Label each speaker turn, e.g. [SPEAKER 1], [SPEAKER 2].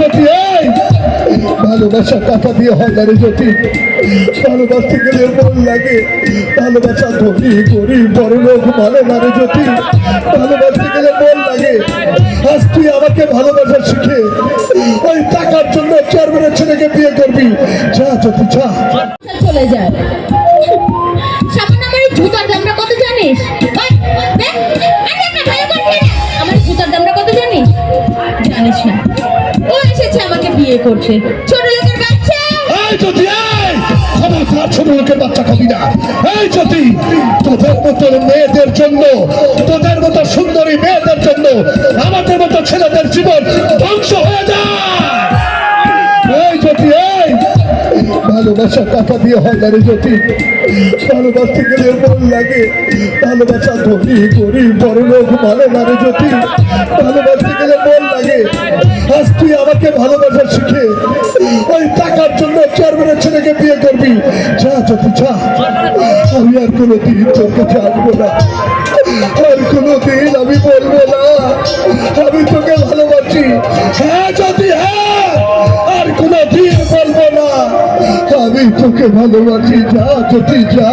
[SPEAKER 1] এই ভালোবাসা টাকা দিয়ে হয় না রে জ্যোতি। ভালোবাসতে গেলে মন লাগে। ভালোবাসা ধনী গরিব বড় লোক মানে না রে জ্যোতি। ভালোবাসতে গেলে মন লাগে। আজ তুই আমাকে ভালোবাসা শিখে ওই টাকার জন্য চেয়ারম্যানের ছেলেকে বিয়ে করবি। যা জ্যোতি যা।
[SPEAKER 2] চলে যায় সামান্য আমার জুতার দামটা কত জানিস? ওই, দেখ, না, ভালো করে দেখ। আমার জুতার দামটা কত জানিস? জানিস না। করছে।
[SPEAKER 1] ভালোবাসা দিয়ে হয় না রে ভালোবাসতে গেলে লাগে। ভালোবাসা ধনী, গরিব বড় লোক মানে না রে ভালোবাসতে গেলে তুই আমাকে ভালোবাসা শিখে ওই টাকার জন্য চেয়ারম্যানের ছেলেকে বিয়ে করবি। যা জ্যোতি যা। আমি আর কোনো দিন তোর কাছে আসব না। আর কোনো দিন আমি বলব না। আমি তোকে ভালোবাসি। হ্যাঁ জ্যোতি হ্যাঁ আর কোনো দিন বলব না। আমি তোকে ভালোবাসি, যা জ্যোতি যা।